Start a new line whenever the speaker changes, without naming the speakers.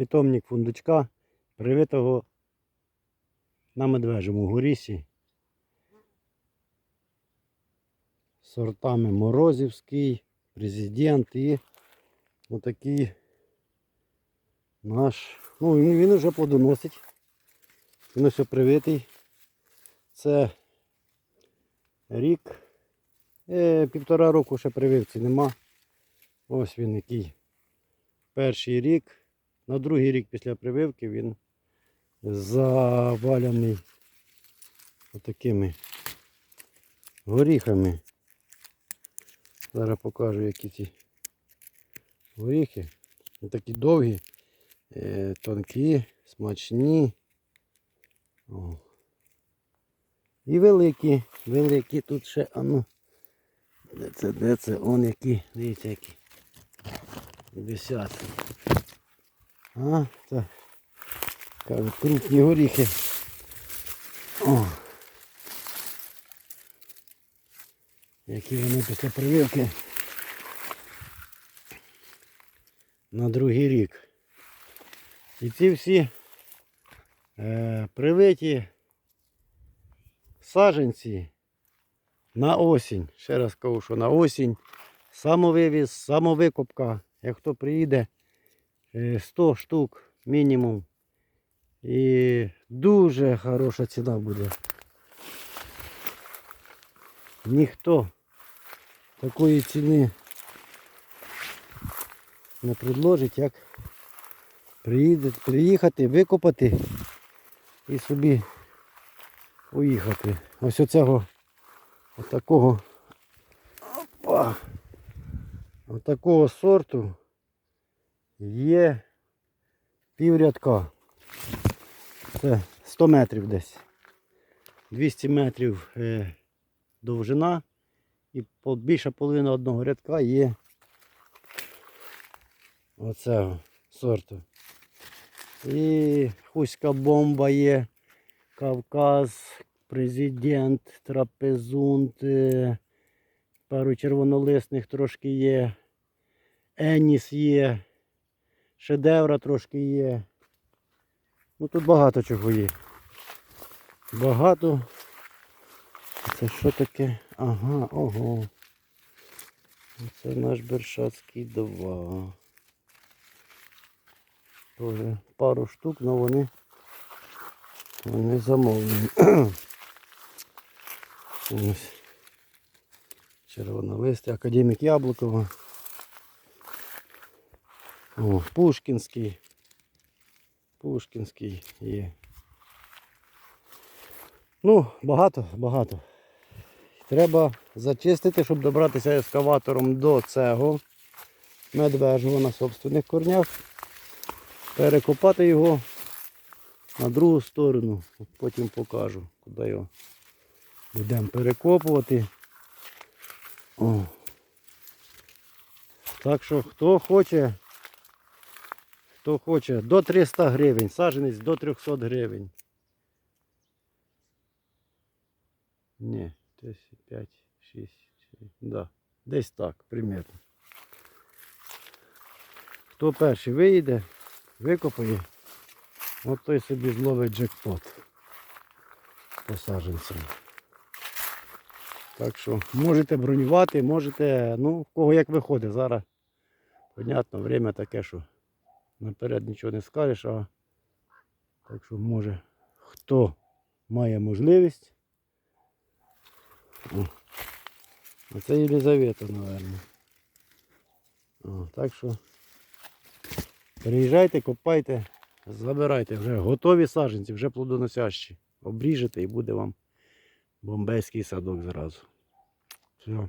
питомник фундучка, привитого на медвежому горісі. Сортами Морозівський, президент і отакий наш. Ну, він, вже плодоносить. Він ось привитий. Це рік. Е, півтора року ще прививці нема. Ось він який. Перший рік. На другий рік після прививки він заваляний отакими горіхами. Зараз покажу, які ці горіхи. Вони Такі довгі, е, тонкі, смачні. О. І великі, великі тут ще, а ну. Де це, де це? Он які, дивіться які. Висять. А, так. Кажуть, крупні горіхи. О. Які вони після прививки на другий рік. І ці всі е, привиті саджанці на осінь. Ще раз кажу, що на осінь самовивіз, самовикопка. Як хто приїде, 100 штук мінімум. І дуже хороша ціна буде. Ніхто такої ціни не предложить, як приїхати, викопати і собі уїхати. Ось оцього отакого опа, отакого сорту є піврядка. Це 100 метрів десь. 200 метрів е, довжина і більша половина одного рядка є оцього сорту. І хуська бомба є, Кавказ, президент, трапезунт, е, пару червонолисних трошки є, Еніс є, шедевра трошки є. Ну тут багато чого є. Багато. Це що таке? Ага, ого. Це наш Бершацький 2. Тоже пару штук, але вони, вони замовлені. Ось. Червонолистий, академік Яблукова. О, Пушкінський. Пушкінський є. Ну, багато, багато. Треба зачистити, щоб добратися ескаватором до цього медвежого на собственних корнях. Перекопати його на другу сторону. Потім покажу, куди його будемо перекопувати. О. Так що хто хоче, хто хоче до 300 гривень, саджанець до 300 гривень. Ні, 10, 5, 6, 7, да. Десь так, примерно. Хто перший виїде, викопає, от той собі зловить джекпот по саджанцям. Так що можете бронювати, можете, ну, в кого як виходить. Зараз, понятно, время таке, що наперед нічого не скажеш, а так що може хто має можливість. Це Єлизавета. О, так що приїжджайте, копайте, забирайте вже готові саджанці, вже плодоносящі. Обріжете і буде вам бомбейський садок зразу. Все.